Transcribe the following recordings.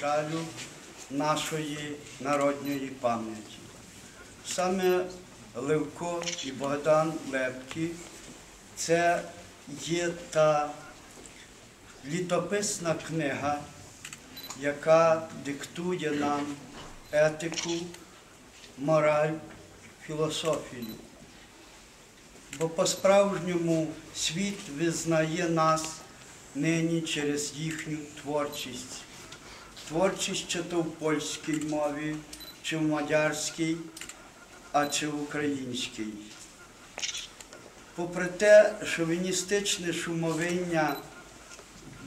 жалю нашої народної пам'яті. Саме Левко і Богдан Лепкі це є та літописна книга, яка диктує нам етику, мораль, філософію. Бо по-справжньому світ визнає нас нині через їхню творчість. Творчість чи то в польській мові, чи в мадярській, а чи в українській. Попри те, шовіністичне шумовиння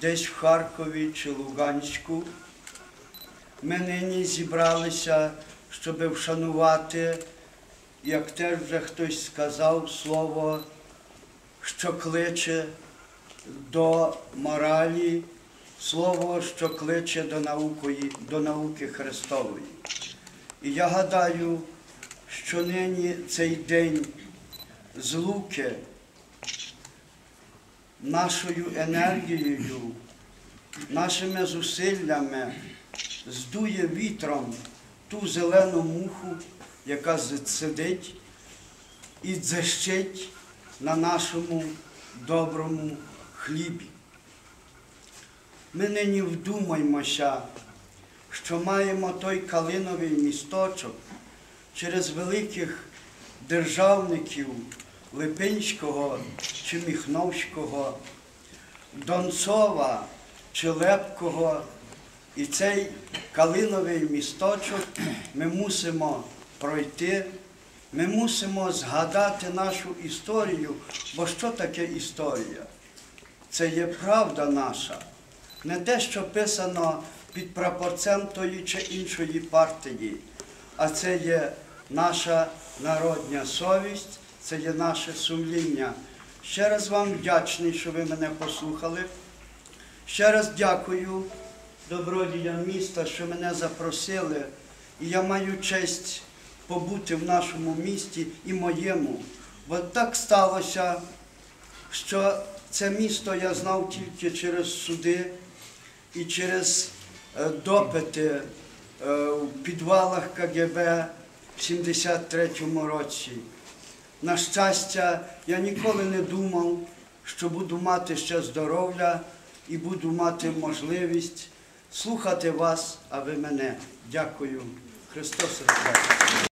десь в Харкові чи Луганську, ми нині зібралися, щоб вшанувати, як теж вже хтось сказав, слово, що кличе до моралі, слово, що кличе до науки, до науки Христової. І я гадаю, що нині цей день злуки нашою енергією, нашими зусиллями здує вітром ту зелену муху, яка сидить і дзищить на нашому доброму хлібі. Ми нині вдумаймося, що маємо той калиновий місточок через великих державників Липинського чи Міхновського, Донцова чи Лепкого. І цей калиновий місточок ми мусимо пройти, ми мусимо згадати нашу історію, бо що таке історія? Це є правда наша, не те, що писано під прапорцем тої чи іншої партії, а це є наша народня совість, це є наше сумління. Ще раз вам вдячний, що ви мене послухали. Ще раз дякую добродіям міста, що мене запросили. І я маю честь побути в нашому місті і моєму. Бо так сталося, що це місто я знав тільки через суди і через е, допити е, в підвалах КГБ в 73-му році. На щастя, я ніколи не думав, що буду мати ще здоров'я і буду мати можливість слухати вас, а ви мене. Дякую. Христос Рождає.